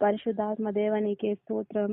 పరిశుద్ధాత్మ దేవానికి స్తోత్రం స్తోత్రం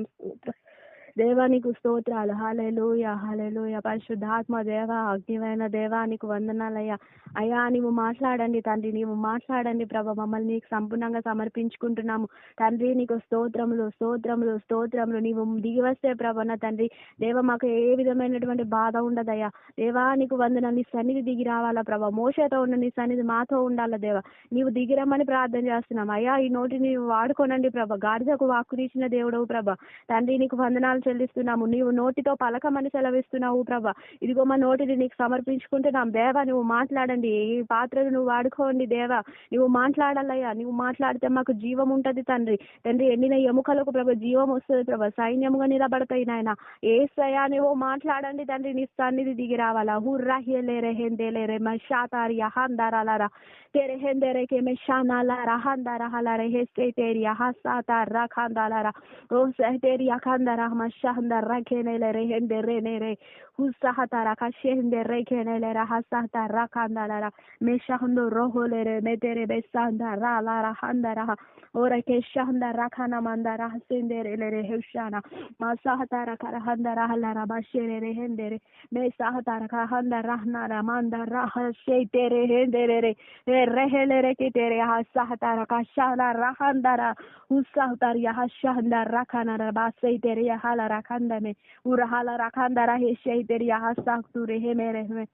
దేవానికి స్తోత్రాలు. హాలెలూయ హాలెలూయ పరిశుద్ధాత్మ దేవ అగ్నివైన దేవానికి వందనాలయ్యా. అయ్యా నీవు మాట్లాడండి తండ్రి నీవు మాట్లాడండి ప్రభ. మమ్మల్ని నీకు సంపూర్ణంగా సమర్పించుకుంటున్నాము. తండ్రి నీకు స్తోత్రములు స్తోత్రములు స్తోత్రములు. నీవు దిగి వస్తే ప్రభ తండ్రి దేవ మాకు ఏ విధమైనటువంటి బాధ ఉండదయ్యా. దేవా నీకు వందన నీ సన్నిధి దిగి రావాలా ప్రభ. మోసతో ఉన్న నీ సన్నిధి మాతో ఉండాలా దేవ. నీవు దిగిరమ్మని ప్రార్థన చేస్తున్నాం. అయ్యా ఈ నోటిని వాడుకోనండి ప్రభ. గాడిదకు వాక్కునిచ్చిన దేవుడవు ప్రభ. తండ్రి నీకు వందనాలు చెల్లిస్తున్నాము. నీవు నోటితో పలకమని సెలవిస్తున్నావు ప్రభా. ఇదిగో మా నోటిని నీకు సమర్పించుకుంటే నా దేవ నువ్వు మాట్లాడండి. ఈ పాత్రను నువ్వు వాడుకోండి దేవా. నువ్వు మాట్లాడాలయ్యా. నువ్వు మాట్లాడితే మాకు జీవం ఉంటది తండ్రి. తండ్రి ఎండిన ఎముకలకు ప్రభు జీవం వస్తుంది ప్రభా. సైన్యముగా నిలబడతాయి నాయన. ఏసయా నువ్వు మాట్లాడండి తండ్రి. నీ సన్నిధి దిగి రావాలా. హుర్రాహ్యలే రెహెందేలే రే మషాతారి అహందారాలారా తెరే హెందేరే కేమే షానాలా రహందారహలా రెహెస్తే తేరి అహసాతార్ రఖాందాలారా ఓ సహతేరి అఖాందారా şahandara kenelere henderenere. Husahatara kaşehendere kenelere hasatara kandalara meşahndo roholere medere besandara lara handara ora keşahandara kanamandara senderelere hevşana masahatara karahandara halara başerere hendere. Mesahatara kahandara hnara mandara haşeytere henderere rehelere ketere hasahatara kaşalara handara husahatara ya haşahandara kanara baseytere ya hal hala rakanda me urahala rakanda rahe sheiteri yahasa ture he mere me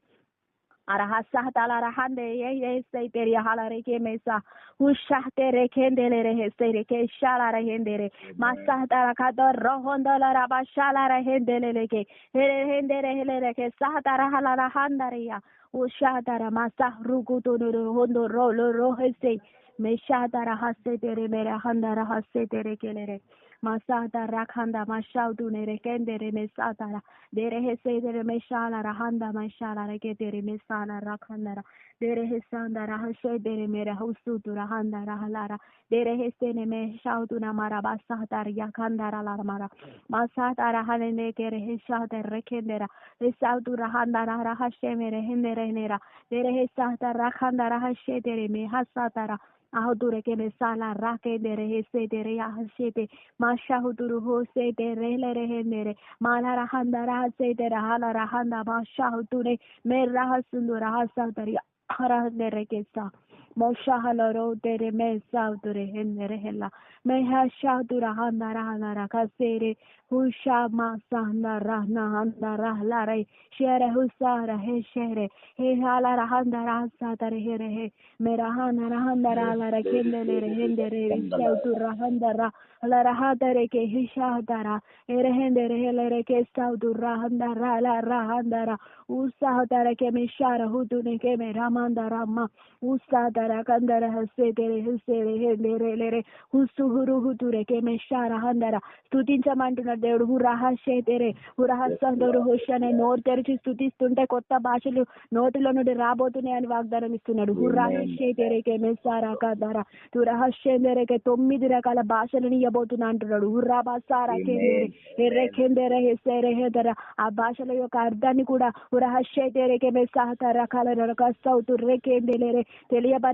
arahasa tala rahande ye ye seiteri hala reke mesa ushahte rekendele rehe seireke shala rehendere masahta rakada rohondola raba shala rehendele leke rehendere hele reke sahta rahala rahanda reya ushahta ramasa rukutu hondo rolo rohese Meshada rahase dere mere handa rahase dere kelere. Masada rakanda mashaudu nere kendere mesada. Dere hese dere meshala rahanda meshala reke dere mesala rakanda. derehesanda rahashedere merehusutu rahanda rahalara derehesene meshautuna marabasatar yakandara larmara masata rahanene kereheshata rekendera resautu rahanda rahasheme rehenderenera derehesata rahanda rahashedere mehasatara ahodure que me sala raque de rehese de rehasete masha huduru hose de rele rehenere mala rahanda rahase de rahala rahanda masha hudure me rahasundu rahasa daria 하나님께서 Moshahaloro dere me saudure henderehela. Meha shadura handa rahana rakasere. Husha masahna rahna handa rahlare. Shere husara he shere. He hala rahanda rahsatare herehe. Merahana rahanda rahala rakendere hendere. Saudura handa ra. Larahadare ke hishadara. Erehendere helere ke saudura handa rahala rahandara. Usahadara ke mishara hudune ke meramanda rama. Usada usadara kandara హసేరే హేలేరే లేరే హుస్సు హురు హుతురే కే మెషారా హందరా స్తుతించమంటున్న దేవుడు. హురహసేtere హురహసందరు హుషనే నోరు తెరిచి స్తుతిస్తుంటే కొత్త భాషలు నోటిలో నుండి రాబోతున్నాయి అని వాగ్దానం ఇస్తున్నాడు. హుర్రహసేtere కే మెసారా కదరా తురహసేందరే కే తొమ్మిది రకాల భాషలను ఇవ్వబోతున్నా అంటున్నాడు. హుర్రాబాసారా కేందరే ఎర్రెకెందరే హెసేరే హెదరా ఆ భాషల యొక్క అర్థాన్ని కూడా హురహసేtere కే మెసాహత రకాల రకస్తౌతు రేకేందలేరే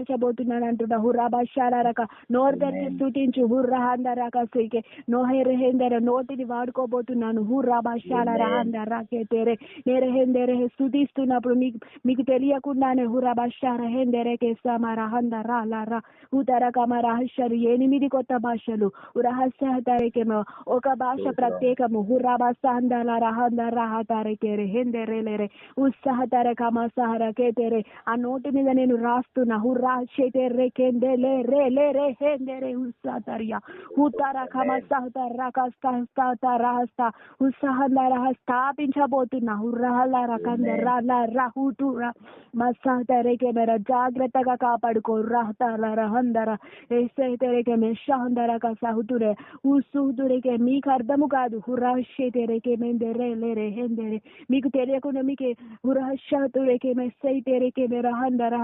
తెలియపరచబోతున్నాడు అంటున్నా హుర్రాబాషారక నోరు తెరిచి స్థుతించు హుర్రహాందరక సీకే నోహెరెహెందర నోటిని వాడుకోబోతున్నాను హుర్రాబాషాల రహాందరకే తెరే నేరెహెందరే స్థుతిస్తున్నప్పుడు మీకు మీకు తెలియకుండానే హుర్రాబాషార హెందెరెకే సమరహందర అలరా ఉతరకమ రహస్యాలు ఎనిమిది కొత్త భాషలు రహస్యతరికేమో ఒక భాష ప్రత్యేకము హుర్రాబాసందల రహందర రహతరకేరే హెందెరెలేరే ఉత్సాహతరకమ సహరకే తెరే ఆ నోటి మీద నేను రాస్తున్నా హుర్రా షేతెర్రే కెందెలే రే లే రే హెందెరే ఉత్సాహతరియా ఉత్తర కమ సహతర కస్త రహస్త ఉత్సాహందర స్థాపించబోతున్నా హుర్రహల రకందర రహుతుర మస్సహతరేకే మేర జాగ్రత్తగా కాపాడుకో రహతల రహందర ఏసైతేరేకే మెషహందర కసహుతురే ఉసుహుతురేకే మీకు అర్థము కాదు హురహషేతేరేకే మెందెరే లేరే హెందెరే మీకు తెలియకుండా మీకు హురహషతురేకే మెస్సైతేరేకే మెరహందర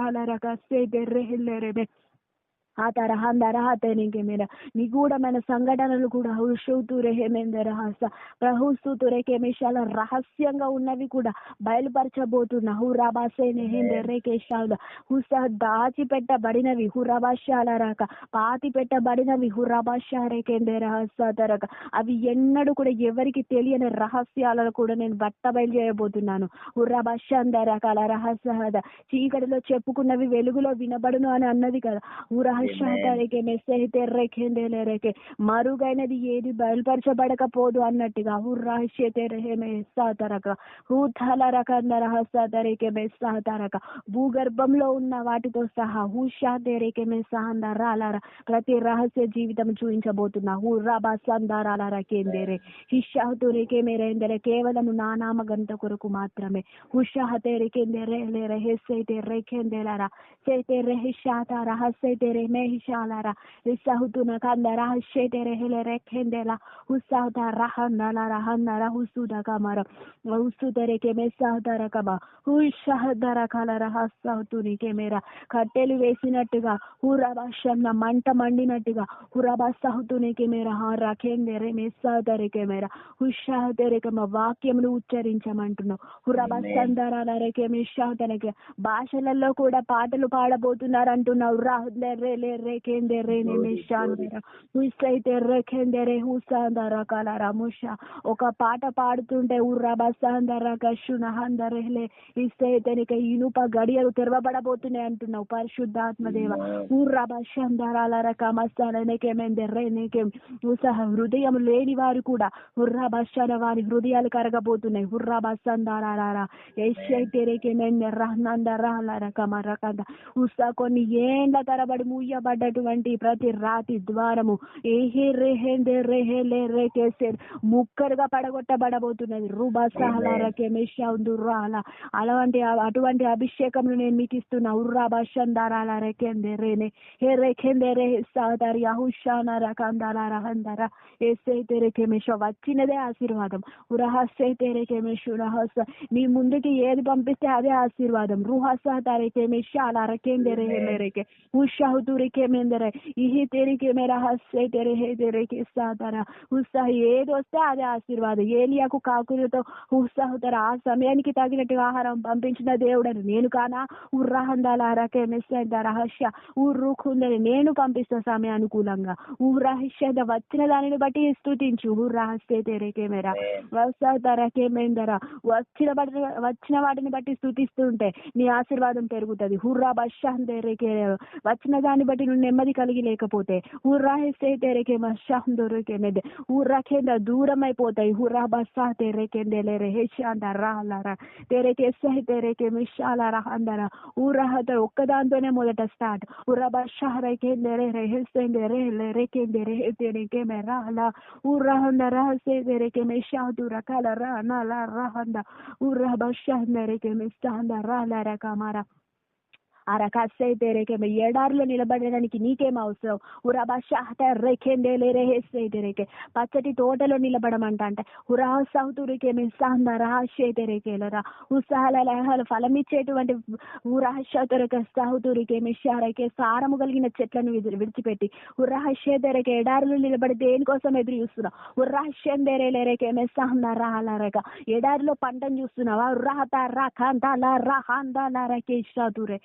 padre el ఆ తరహా హతనికి మీద నిగూఢమైన సంఘటనలు కూడా హుషుతురే హేమేందర రహస్య ప్రహుస్తుతురే రేకేమేషాల రహస్యంగా ఉన్నవి కూడా బయలుపరచబోతున్న హురాబాసే నెహేంద్ర రేకేశాల హుస దాచిపెట్టబడినవి హురాబాషాల రాక పాతి పెట్టబడినవి హురాబాషారే రేకేంద్ర రహస్య తరక. అవి ఎన్నడూ కూడా ఎవరికి తెలియని రహస్యాలను కూడా నేను బట్ట బయలు చేయబోతున్నాను రకాల రహస్య చీకటిలో చెప్పుకున్నవి వెలుగులో వినబడును అని అన్నది కదా. ఊరహశాతరికే మెస్సేహి తెర్రెకేందేలేరేకే మరుగైనది ఏది బయలుపరచబడకపోదు అన్నట్టుగా హుర్రహస్య తెరహే మెస్సాతరక హూథల రకంద రహస్యతరికే మెస్సాతరక భూగర్భంలో ఉన్న వాటితో సహా హూషా తెరికే మెస్సాందరాలర ప్రతి రహస్య జీవితం చూపించబోతున్నా హుర్రా బస్సందారాలర కేందేరే హిషాతురికే మేరేందరే కేవలం నా నామ గంట కొరకు మాత్రమే హుషాహ తెరికేందేరే లేరే హెస్సై తెర్రెకేందేలరా సే తెర్రె హిషాత రహస్య తెరే mehishalara isahutuna kandara shetere helere kendela usauta rahanala rahanara husuda kamara usutere keme mesahudara kama హుషహదర కలర హస్తవుతుని కెమెరా కట్టెలు వేసినట్టుగా హురభాషన్న మంట మండినట్టుగా హురభాసహుతుని కెమెరా రఖేందెరే మెస్సాదరి కెమెరా హుషహదరి కెమ వాక్యములు ఉచ్చరించమంటున్నావు హురభాసందరాలరే కెమిషాతనకి భాషలలో కూడా పాటలు పాడబోతున్నారు అంటున్నావు రాహుదరే రేఖేందెరే హుసాందర కలర ముష ఒక పాట పాడుతుంటే ఉర్రబసాందర కషునహందరెహ్లే ఇస్తే తనక ఇనుప గడియలు తెరవబడబోతున్నాయి అంటున్నావు పరిశుద్ధాత్మదేవ ఉర్రభాషందరాల రకమస్తానకేమేందెర్రేనేకేం ఉత్సాహ హృదయం లేని వారు కూడా హుర్రభాషణ వారి హృదయాలు కరగబోతున్నాయి హుర్రభాషందారారా రకమరకంద ఉత్సా కొన్ని ఏండ్ల తరబడి మూయబడ్డటువంటి ప్రతి రాతి ద్వారము. ఏహే రేహేందే రేహే లే రేకేసే ముక్కలుగా పడగొట్టబడబోతున్నది. రూబాసహలారకే మెషాందురాల అలాంటి అటువంటి అభిషేకం నేను మీకు ఇస్తున్నా. ఉర్రా భాషందారాల రేకేందే రేనే హే రేఖేందే రే సాదరి అహుషాన రకందాల రహందర ఏసే తెరేకే మెష వచ్చినదే ఆశీర్వాదం. ఉరహస్సే తెరేకే మెషు రహస్స నీ ముందుకి ఏది పంపిస్తే అదే ఆశీర్వాదం. రుహస తరేకే మెష అలా రకేందే రే మేరేకే ఉషాహు తురికే మేందరే ఇహి తెరికే మేరా హస్సే తెరే హే తెరేకే సాదర ఉత్సాహ ఏది వస్తే అదే ఆశీర్వాదం ఏలియాకు కాకులతో ఉత్సాహతర ఆ సమయానికి తగినట్టు ఆహారం పంపించిన దేవుడని నేను కానా ఉర్రాహందాల రకే మెస్సైద రహస్య ఊర్రుకుందని నేను పంపిస్తా సమయానుకూలంగా ఊరహస్య వచ్చిన దానిని బట్టి స్తుతించు ఊర్రహస్య తెరేకే మేరా వస్తారకే మేందర వచ్చిన వచ్చిన వాటిని బట్టి స్తుతిస్తుంటే నీ ఆశీర్వాదం పెరుగుతుంది. హుర్రా బషాన్ తెరేకే వచ్చిన దాన్ని బట్టి నువ్వు నెమ్మది కలిగి లేకపోతే ఊర్రాహెస్తే తెరేకే మషాన్ దొరికే మీద ఊర్రాకేంద దూరం అయిపోతాయి హుర్రా బస్సా తెరేకేందే లేరే హెషాంద రాలరా తెరేకే సహి తెరేకే మిషాల రహందర ఊర్రహత ఒక్కదాంతోనే మొదట స్టార్ట్ ఊర్రా బషా రేకేందే రే రెహెస్తేందే రే లే రేకేందే రే తెరేకే మే రాల ఊర్రహంద రహసే తెరేకే మిషాదు రకాల రా నాల రహంద ఊర్రా బషా తెరేకే మిస్తాంద రాల రకమారా ఆ రకాసే తెరేకే ఎడారిలో నిలబడడానికి నీకేం అవసరం? ఉరాబాషాహత రేఖేందే లేరేహేస్తే తెరేకే. పచ్చటి తోటలో నిలబడమంట అంటే ఉరాహ సౌతురికే మిస్సాంద రహస్య తెరేకేలరా. ఉత్సాహాల లహాలు ఫలమిచ్చేటువంటి ఉరహస్యతరక సహుతురికే మిషారకే సారము కలిగిన చెట్లను విడిచిపెట్టి ఉరహస్య తెరకే ఎడారులు నిలబడి దేనికోసం ఎదురు చూస్తున్నావు? ఉర్రహస్యం తెరే లేరేకే మెస్సాంద రాలరక ఎడారిలో పంటను చూస్తున్నావా? ఉర్రహత రకాంతాల రహాందాల రకే షాతురే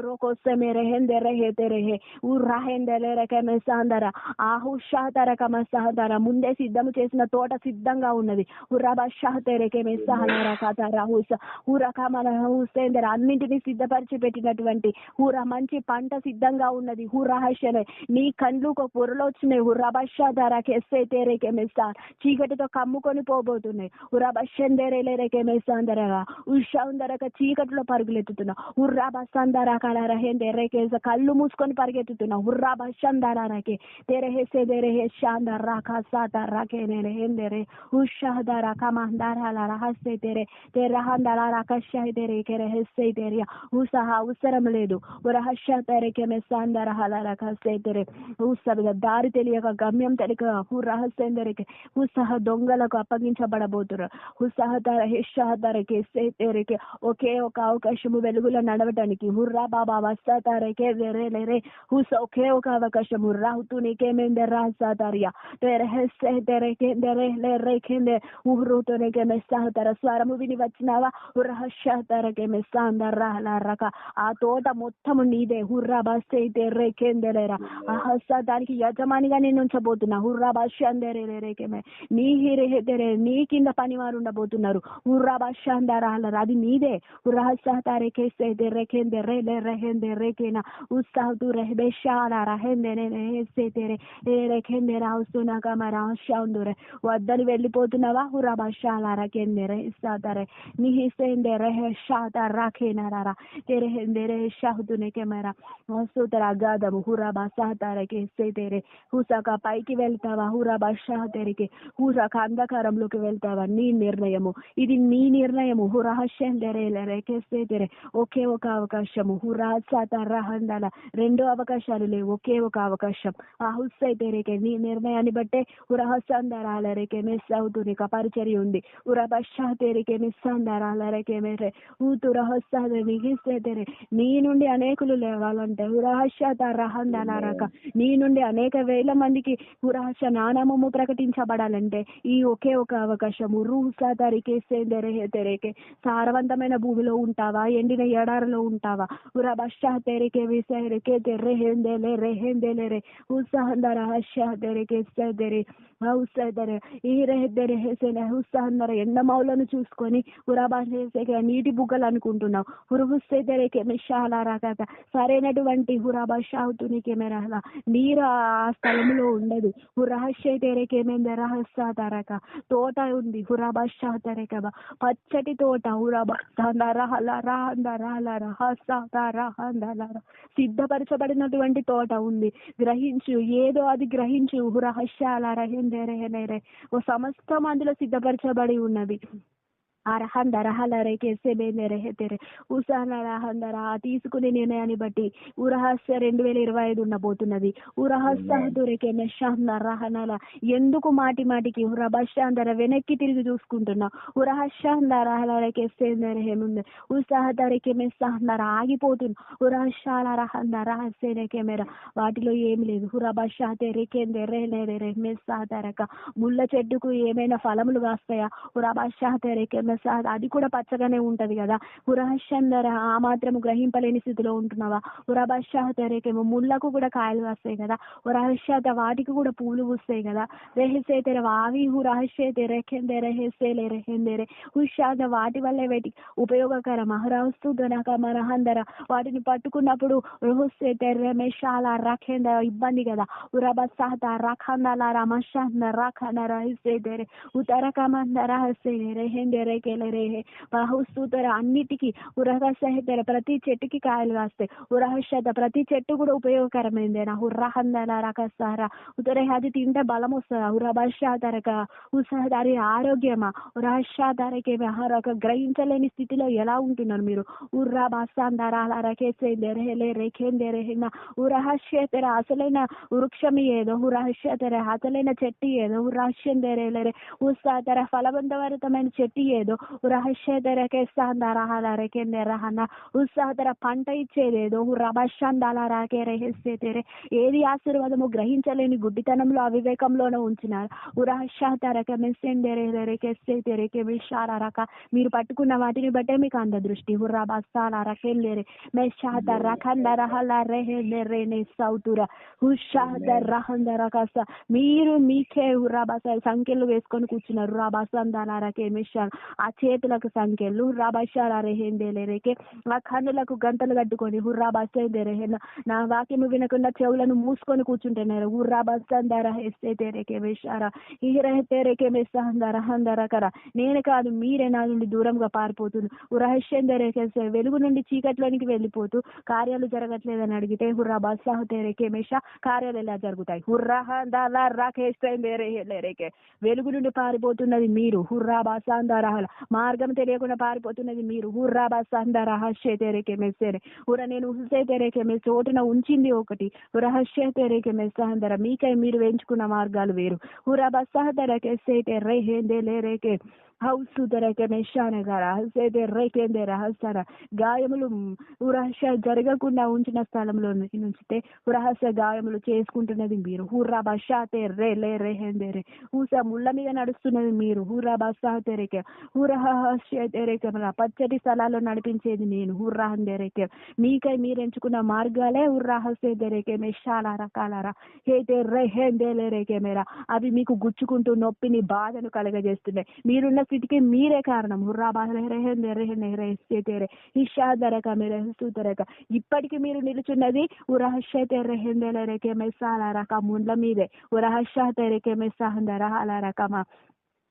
రోకోసమే రెహెందే రెహేతే రెహే ఉర్రాహెందే లేరకే మెస్సాందర ఆహుషాతర కమసాదర ముందే సిద్ధము చేసిన తోట సిద్ధంగా ఉన్నది ఉర్రబషా తెరకే మెస్సాహనర కథ రాహుస ఊరకమల హుసేందర్ అన్నింటినీ సిద్ధపరిచి పెట్టినటువంటి ఊర మంచి పంట సిద్ధంగా ఉన్నది హురహస్యనే నీ కండ్లు ఒక పొరలో వచ్చినాయి హుర్రబషా ధర కెస్సే తెరేకే మెస్సా చీకటితో కమ్ముకొని పోబోతున్నాయి ఉరబషందేరే లేరేకే మెస్సాందరగా ఉషాందరక చీకటిలో పరుగులెత్తుతున్నా ఉర్రా బస్సందర కలర హెందేరే కేస కళ్ళు మూసుకొని పరిగెత్తుతున్నా ఉర్రా బస్సందరకే తెరే హెసే దేరే హెషాందర రాకాసాత రాకే నేనే హెందేరే ఉషాదర కమందర రహస్య తెరే తెరహందర రకష తెరే కెరే హెస్సే తెరియా ఉసహ అవసరం లేదు ఉరహస్య తెరకే మెస్సాందర హల రకసే తెరే ఉసబ దారి తెలియక గమ్యం తెలియక రహస్యం తెరకే ఉత్సాహ దొంగలకు అప్పగించబడబోతున్నారు ఉత్సాహ తర హిష తరకే తెరకే ఒకే ఒక అవకాశము వెలుగులో నడవటానికి దానికి హుర్రా బాబా వస్తాతారకే వేరే లేరే హుస్ ఒకే ఒక అవకాశం హుర్రా హుతునికే మెందెర్రా సాతారియా తెరే హెస్సే తెరే కెందెరే లేరే కెందే ఉహ్రుతునికే మెస్సాహతర స్వరము విని వచ్చినావా హుర్రహషాతరకే మెస్సాందర్రా రక ఆ తోట మొత్తము నీదే హుర్రా బస్సే తెర్రే కెందెలేరా ఆ దానికి యజమానిగా నేను ఉంచబోతున్నా హుర్రా బస్ అందరే లేరేకేమే నీ హిరే తెరే నీ కింద పని వారు ఉండబోతున్నారు హుర్రా బస్ అందరాలరా అది నీదే హుర్రహసాతారే కేసే తెర్రే కెందెరే లేరే హెందే రేకేనా ఉత్సాహ tu rebeshala rahende setere రేఖెందే రాస్తున్నా కమరా షౌందురే వద్దని వెళ్ళిపోతున్నావా హురాబాషాల రకెందెరే ఇస్తాతరే నిహిసేందే రెహె షాత రాఖేనారా తెరెహెందే రే షాహుతునే కెమెరా వస్తుతర అగాధము హురాబా సాతారకే సేతేరే హుసక పైకి వెళ్తావా హురాబా షాతెరికి హుసక అంధకారంలోకి వెళ్తావా నీ నిర్ణయము ఇది నీ నిర్ణయము హురాహషెందెరే రేకే సేతేరే ఒకే ఒక అవకాశము హురా హందాల రెండు అవకాశాలు లేవు. ఒకే ఒక అవకాశం. ఆ హుస్ అయితే రేకే నీ నిర్ణయాన్ని బట్టే ఉరహస్సందరాల రేకే మిస్ అవుతుంది పరిచర్య ఉంది. ఉరబషాతే రేకే మిస్ అందరాల రేకే మేరే ఊతురహస్సాదే మిగిస్తేరే నీ నుండి అనేకులు లేవాలంటే ఉరహస్యత రహందనారక నీ నుండి అనేక వేల మందికి ఉరహస్య నానమము ప్రకటించబడాలంటే ఈ ఒకే ఒక అవకాశము. రూహసాతరికే తెరేకే. సారవంతమైన భూమిలో ఉంటావా? ఎండిన ఎడారిలో ఉంటావా ఉరబషా తెరికే విసరికే తెర్రెహెందేలే రెహెందేలే రే ఉత్సాహందర హషాదెరికే సదరి హౌసదర ఈ రెహెద్దెరి హెసెల ఉత్సాహందర ఎండమౌలను చూసుకొని ఉరాబాసేకే నీటి బుగ్గలు అనుకుంటున్నావు హురుహుస్సేదరికే మిషాల రాకత సరైనటువంటి హురాబా షావుతునికే మెరహల నీరు ఆ స్థలంలో ఉండదు హురహస్య తెరకేమేంద రహస్యాతరక తోట ఉంది హురాబా షాతరక పచ్చటి తోట హురాబా రహల రహంద రహల రహసాత రహందల సిద్ధపరచబడినటువంటి తోట ఉంది. గ్రహించు ఏదో అది గ్రహించు. రహస్యాల రహేందరే ఓ సమస్తం అందులో సిద్ధపరచబడి ఉన్నది ఉసాన తీసుకునే నిర్ణయాన్ని బట్టి ఉరహస్య రెండు వేల ఇరవై ఐదు ఉండబోతున్నది రహనల ఎందుకు మాటి మాటికి ఉరబషాందర వెనక్కి తిరిగి చూసుకుంటున్నా? మెస్సాందర ఆగిపోతుంది హసేరేకే మేర వాటిలో ఏమి లేదు. మెస్సాదరక ముళ్ళ చెట్టుకు ఏమైనా ఫలములు కాస్తాయా? తెరికే ప్రసాద్ అది కూడా పచ్చగానే ఉంటది కదా. హురహశందర ఆ మాత్రం గ్రహింపలేని స్థితిలో ఉంటున్నావా? హురబషా తెరేకేమో ముళ్ళకు కూడా కాయలు వస్తాయి కదా. రహస్యత వాటికి కూడా పూలు పూస్తాయి కదా. రెహసే తెర వావి హు రహస్య తెరకెందే రెహసే లే రెహెందేరే హుషాద వాటి వల్లే వేటి ఉపయోగకర అహరవస్తు గనక మరహందర. వాటిని పట్టుకున్నప్పుడు రుహుసే తెరమేషాల మెషాల రఖేంద ఇబ్బంది కదా. ఉరబసాత రఖందల రమశాంద రఖన రహస్య తెరే ఉతరకమంద రహస్య రెహెందే రేకెల రేహే బహుస్తూతర అన్నిటికీ ఉరహసహితర ప్రతి చెట్టుకి కాయలు కాస్తాయి. ఉరహస్యత ప్రతి చెట్టు కూడా ఉపయోగకరమైందేనా హుర్రహందల రకసార ఉతరే అది తింటే బలం వస్తుందా? ఉరభాషాతరక ఉత్సాహదారి ఆరోగ్యమా? ఉరహస్యాతరకేమి ఆహారక గ్రహించలేని స్థితిలో ఎలా ఉంటున్నారు మీరు? ఉర్రా బాసాందరాల రకేసేందెరహెలే రేఖేందెరహెన ఉరహస్యతర అసలైన వృక్షం ఏదో? ఉరహస్యతర అసలైన చెట్టు ఏదో? ఉరహస్యందెరేలరే ఉత్సాహతర ఫలవంతభరితమైన చెట్టు ఏదో? ఉరహస్యతరకే సాందరాల రేకేందెరహన ఉత్సాహతర పంట ఇచ్చేదేదో రెహస్య తెరే. ఏది ఆశీర్వాదము గ్రహించలేని గుడ్డితనంలో అవివేకంలోనే ఉంచినారు. ఉరహశాతరక మెస్సెండెరేకెస్సే తెరేకే విషారక మీరు పట్టుకున్న వాటిని బట్టే మీకు అంద దృష్టి హుర్రా బస్తాల రకెల్లెరే మెషాత రఖందర హల రెహె సౌతుర. హుషాద రహందర కస. మీరు మీకే హుర్రా సంఖ్యలు వేసుకొని కూర్చున్నారు. రా బసందన రకే మిషాన్ ఆ చేతులకు సంఖ్యలు హుర్రా బషాల రెహెందేలేరేకే ఆ కన్నులకు గంటలు కట్టుకొని హుర్రా బసేందేరేహెన నా వాక్యము వినకుండా చెవులను మూసుకొని కూర్చుంటున్నారు హుర్రా బస్తందర హెస్తే తేరేకే వేషారా ఈ తెరేకే మెస్సందర హందర కర. నేను కాదు మీరే నా నుండి దూరంగా పారిపోతుంది ఉరహస్యం తెరేకేసే వెలుగు నుండి చీకట్లోనికి వెళ్ళిపోతూ కార్యాలు జరగట్లేదని అడిగితే హుర్రా బస్సాహు తేరేకే మెష కార్యాలు ఎలా జరుగుతాయి? హుర్రాహందల రాకేస్తే వెలుగు నుండి పారిపోతున్నది మీరు హుర్రా బసాందరహల మార్గం తెలియకుండా పారిపోతున్నది మీరు. హుర్రా బసాందర రహస్య తెరేకే మెస్సేరే. ఉర నేను ఉసే తెరేకే మెస్ చోటున ఉంచింది ఒకటి. రహస్య తెరకే మెస్ అందర మీకై మీరు ఎంచుకున్న మార్గాలు వేరు. హురా బస్సహదరకే సేటే రేహేందే లేరేకే హౌసు మెషానే గారా హసేతే రేకేందేరా హస్తారా గాయములు ఉరహస్య జరగకుండా ఉంచిన స్థలంలో నుంచితే ఉరహస్య గాయములు చేసుకుంటున్నది మీరు హుర్రా బషాతే రే లే రే హెందేరే ఊస ముళ్ళ మీద నడుస్తున్నది మీరు హుర్రా బసా తెరకే హురహస్య తెరకే పచ్చటి స్థలాల్లో నడిపించేది నేను హుర్రా హందేరేకే మీకై మీరు ఎంచుకున్న మార్గాలే ఉర్రాహసే తెరకే మెషాలా రకాలరా హేతే రే హెందేలేరేకే మేరా అవి మీకు గుచ్చుకుంటూ నొప్పిని బాధను కలగజేస్తున్నాయి మీరున్న స్థితికి మీరే కారణం హుర్రా బాధరేహేరే ఇషాదరక మీరు స్తూతరక ఇప్పటికి మీరు నిలుచున్నది ఉరహస్యతెరహెందెలరెకే మెస్సాల రక ముండ్ల మీదే మెస్సా మెస్సాహందర అలా రకమా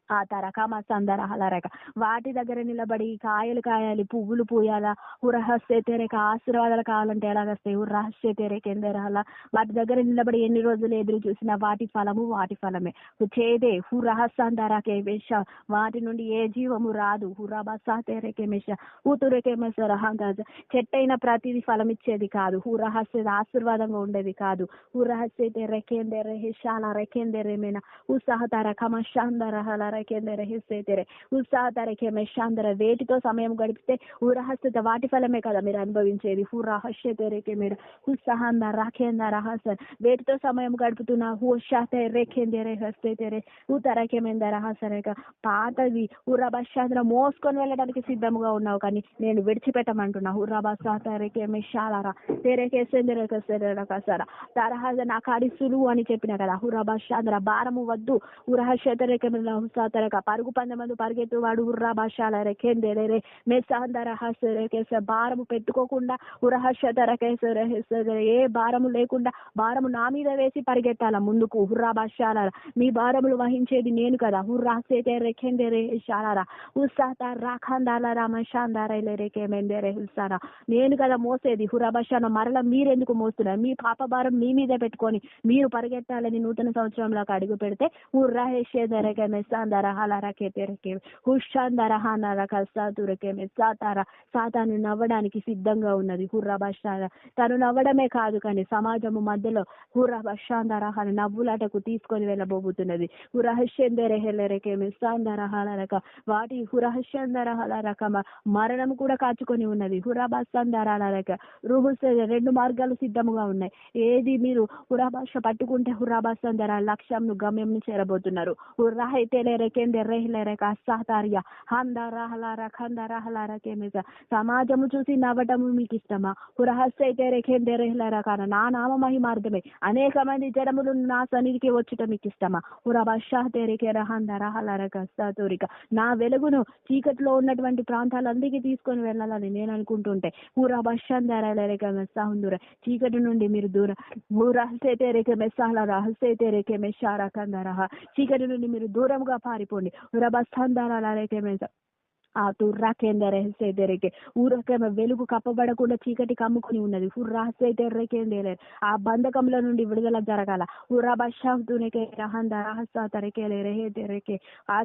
ఆ తరకమ సందర అలరక వాటి దగ్గర నిలబడి కాయలు కాయాలి పువ్వులు పూయాలా ఉరహస్య తెరక ఆశీర్వాదాలు కావాలంటే ఎలాగస్తాయి ఉరహస్య తెరక ఎందరాల వాటి దగ్గర నిలబడి ఎన్ని రోజులు ఎదురు చూసినా వాటి ఫలము వాటి ఫలమే. చేదే హురహస్సందరకే మేష. వాటి నుండి ఏ జీవము రాదు. హురబసా తెరకే మేష. ఊతురకే మేష రహంగజ చెట్టైన ప్రతిది ఫలం ఇచ్చేది కాదు. హురహస్య ఆశీర్వాదంగా ఉండేది కాదు. హురహస్య తెరకేందెరే హిషాల రెకేందెరేమైనా ఉత్సాహ తరకమ శాందర హల కెందర హిస్సేతెరే. ఉత్సాహ తరకే మెషాందర వేటితో సమయం గడిపితే ఉరహస్యత వాటి ఫలమే కదా మీరు అనుభవించేది. హురహస్య తెరకే మీరు ఉత్సాహంద రాకేంద రహస్య. వేటితో సమయం గడుపుతున్నా హుషాతే రేఖేందరే హస్తే తెరే ఉతరకేమేంద రహస్యరేక పాతది ఉరబశాంద్ర మోసుకొని వెళ్ళడానికి సిద్ధంగా ఉన్నావు కానీ నేను విడిచిపెట్టమంటున్నా. హురబసాతరేకే మెషాలరా తెరేకేసేందరేకసర తరహజ నా కాడి సులువు అని చెప్పిన కదా. హురబశాంద్ర భారము వద్దు. ఉరహస్య తెరకేమిలా తరక పరుగు పందమందు పరిగెత్తు వాడు ఉర్రా భాషాల రెకేందేరే మెస్సహంద రహస్య రేకేస భారము పెట్టుకోకుండా ఉరహస్య తరకేస ఏ భారము లేకుండా భారము నా మీద వేసి పరిగెత్తాల ముందుకు. హుర్రా భాషాల మీ భారములు వహించేది నేను కదా. హుర్రా సేతే రెక్కేందేరే శాలారా ఉత్సాహ రాఖాందాల రామశాందారైలే రేకేమెందేరే హుస్సారా నేను కదా మోసేది. హుర్రా భాషాన మరల మీరెందుకు మోస్తున్నారు? మీ పాప భారం మీ మీదే పెట్టుకొని మీరు పరిగెత్తాలని నూతన సంవత్సరంలోకి అడుగు పెడితే ఉర్రా హెషేదరకే మెస్సాందర హలరకే తెరకే హుషాందర హానర కసాతురకే మెస్సాతార సాతాను నవ్వడానికి సిద్ధంగా ఉన్నది. హుర్రా తను నవ్వడమే కాదు కానీ సమాజము మధ్యలో హుర్రా నవ్వులాటకు తీసుకొని వెళ్ళబోతున్నది. హురహస్యందర హెలరకే మెస్సాందర హలరక వాటి హురహస్యందర మరణం కూడా కాచుకొని ఉన్నది. హురా బస్సందర రెండు మార్గాలు సిద్ధముగా ఉన్నాయి. ఏది మీరు హురాభాష పట్టుకుంటే హురా లక్ష్యంను గమ్యం చేరబోతున్నారు. హుర్రా అయితే లేరకేందే రేహ్లేరక అస్సాతార్య హందరహలార ఖందరహలార కేమిస సమాజము చూసి నవ్వటము మీకు ఇష్టమా హురహస్ అయితే రేఖేందే రేహ్లేర కాన నా నామ మహిమార్థమే అనేక మంది జనములు నా సన్నిధికి వచ్చుట మీకు ఇష్టమా హురబషా తేరికే రహందరహలార కస్తాతూరిక నా వెలుగును చీకట్లో ఉన్నటువంటి ప్రాంతాలందరికీ తీసుకొని వెళ్ళాలని నేను అనుకుంటుంటే హురబషందరలేక మెస్సాహుందుర చీకటి నుండి మీరు దూరం హురహసే రేఖ మెస్సాహల రహసే తేరికే మెషార కందరహ చీకటి నుండి మీరు దూరంగా පාරිපෝඩි. ஒரு அபஸ்தான் தாராளாரை கேமேச. ఆ తుర్రాకేందరేసేదెరకే. ఊరకేమ వెలుగు కప్పబడకుండా చీకటి కమ్ముకుని ఉన్నది. హుర్రాసేదెర్రకేందేలే ఆ బంధకంలో నుండి విడుదల జరగాల. హుర్రాబషాతునకే రహంద రహస్స తరకేలే రేహే తెరకే ఆ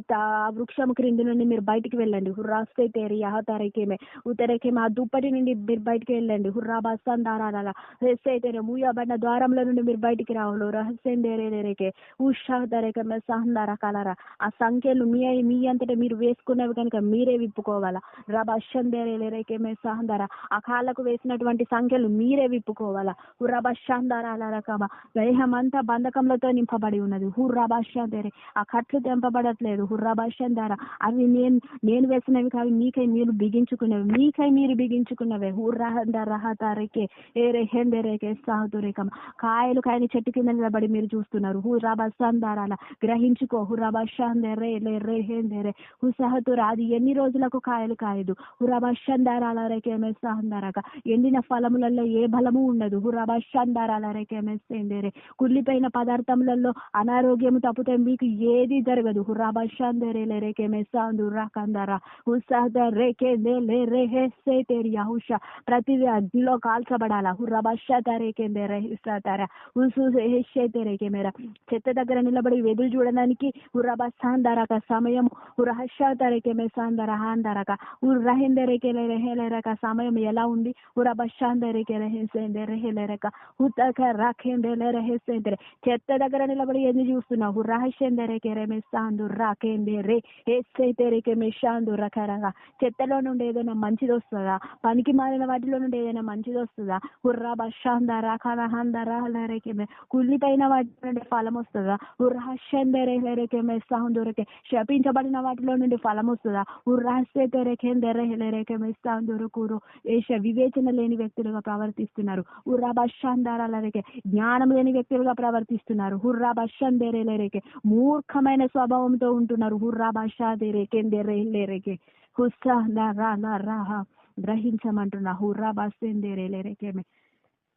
వృక్షం క్రింది నుండి మీరు బయటికి వెళ్ళండి. హుర్రాస్తే తేరి యహ తరకేమే ఉతరకేమే ఆ దుప్పటి నుండి మీరు బయటికి వెళ్ళండి. హుర్రాబస్తందారాల హెస్సైతేనే మూయబడిన ద్వారంలో నుండి మీరు బయటికి రావాలి. రహస్యందేరేకే ఉషా తరకమే సహందార కలరా. ఆ సంఖ్యలు మీ అయి మీ అంతటా మీరు వేసుకున్నవి కనుక మీరే విప్పుకోవాలా? రబషందేరేకే మే సహందార ఆ కాళ్ళకు వేసినటువంటి సంఖ్యలు మీరే విప్పుకోవాలా? హుర్రబషందారాల రకమ. దేహమంతా బంధకంలతో నింపబడి ఉన్నది. హుర్రబషందేరే ఆ కట్లు తెంపబడట్లేదు. హుర్రబషందార అవి నేను నేను వేసినవి కావి మీకై మీరు బిగించుకునేవి. మీకై మీరు బిగించుకున్నవే. హుర్రహందరహతారకే ఏ రెహెందరేకే సాహతురేకం కాయలు కాయని చెట్టు కింద నిలబడి మీరు చూస్తున్నారు. హుర్రబసందారాల గ్రహించుకో. హుర్రబషందరే లే రేహేందరే హుసహతుర అది ఎన్ని రోజులకు కాయలు కాయదు. హురబషందారాల రేకేమే సహందారక ఎండిన ఫలములలో ఏ బలము ఉండదు. హురబషందారాల రేకేమే సేందేరే కుళ్ళిపోయిన పదార్థములలో అనారోగ్యము తప్పితే మీకు ఏది జరగదు. హురబషందరే రేకేమేస్ రేకేమే సాందు రాకందారా హుసహద రేకేందే లే రేహే సేతేరియా హుష ప్రతిదీ అగ్నిలో కాల్చబడాలా. హుర్రబషత రేకేందే రేహిస్తారా హుసు హెషేతే రేకేమేరా చెత్త దగ్గర నిలబడి వెదులు చూడడానికి హుర్రబసాందరక సమయం హురహషాతరకే మెసాందర రహాందరక ఉర్రహిందరికెలెరక సమయం ఎలా ఉంది ఉరబషాందరికెలహెందెరక హుతక రాఖేందెలెరహెసెందెర చెత్త దగ్గర నిలబడి ఎన్ని చూస్తున్నావు రహస్యందరికెరెమెసాందు రాకేందెరే ఎస్సైతెరికెమెషాందు రకరగా చెత్తలో నుండి ఏదైనా మంచిది వస్తుందా పనికి మారిన వాటిలో నుండి ఏదైనా మంచిది వస్తుందా హుర్రా బషాందరా కలహందరా లెరకెమె కుళ్ళిపోయిన వాటి నుండి ఫలం వస్తుందా ఉర్రహస్యందెరే లెరకెమె సాందురకే శపించబడిన వాటిలో నుండి ఫలం వస్తుందా ఉర్రాసే తెరకెందెరే లెరకెమె సాందురుకురు ఏష వివేచన లేని వ్యక్తులుగా ప్రవర్తిస్తున్నారు. ఉర్రా బషాందరాలకే జ్ఞానం లేని వ్యక్తులుగా ప్రవర్తిస్తున్నారు. హుర్రా బషందెరే లేరేకే మూర్ఖమైన స్వభావంతో ఉంటున్నారు. హుర్రా బషాదెరేకెందెరే లేరేకే. హుస్సా లా రా రా గ్రహించమంటున్నా. హుర్రా బస్సెందేరే లేరేకేమే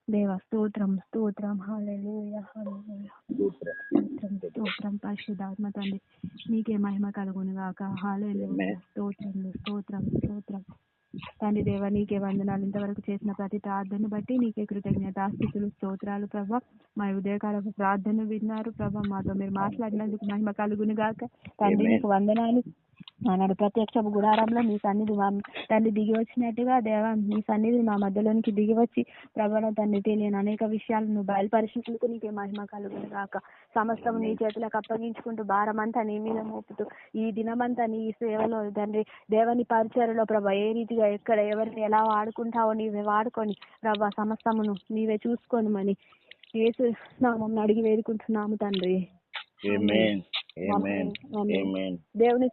దేవ స్తోత్రం స్తోత్రం. హల్లెలూయా స్తోత్రం. స్తోత్రం పరిశుద్ధాత్మ తండ్రి. నీకే మహిమ కలుగును గాక హాలేలుయా స్తోత్రములు స్తోత్రం స్తోత్రం. తండ్రి దేవ నీకే వందనాలు. ఇంతవరకు చేసిన ప్రతి ప్రార్థన బట్టి నీకే కృతజ్ఞత స్థితులు స్తోత్రాలు ప్రభా. మా ఉదయకాల ప్రార్థన విన్నారు ప్రభా. మాతో మీరు మాట్లాడినందుకు మహిమ కలుగును గాక తండ్రి నీకు వందనాలు. ఆనాడు ప్రత్యక్ష గుడారంలో మీ సన్నిధి మా తండ్రి దిగి వచ్చినట్టుగా దేవా మీ సన్నిధి మా మధ్యలోనికి దిగి వచ్చి ప్రభావ తండ్రి తెలియని అనేక విషయాలను బయలుపరిచినందుకు నీకే మహిమ కలుగును గాక. సమస్తం నీ చేతులకు అప్పగించుకుంటూ భారమంతా నీ మీద మోపుతూ ఈ దినమంతా నీ సేవలో తండ్రి దేవని పరిచయలో ప్రభా ఏ రీతిగా ఎక్కడ ఎవరిని ఎలా వాడుకుంటావో నీవే వాడుకొని ప్రభా సమస్తమును నీవే చూసుకోనమని ఏసు నామం అడిగి వేడుకుంటున్నాము తండ్రి. దేవుని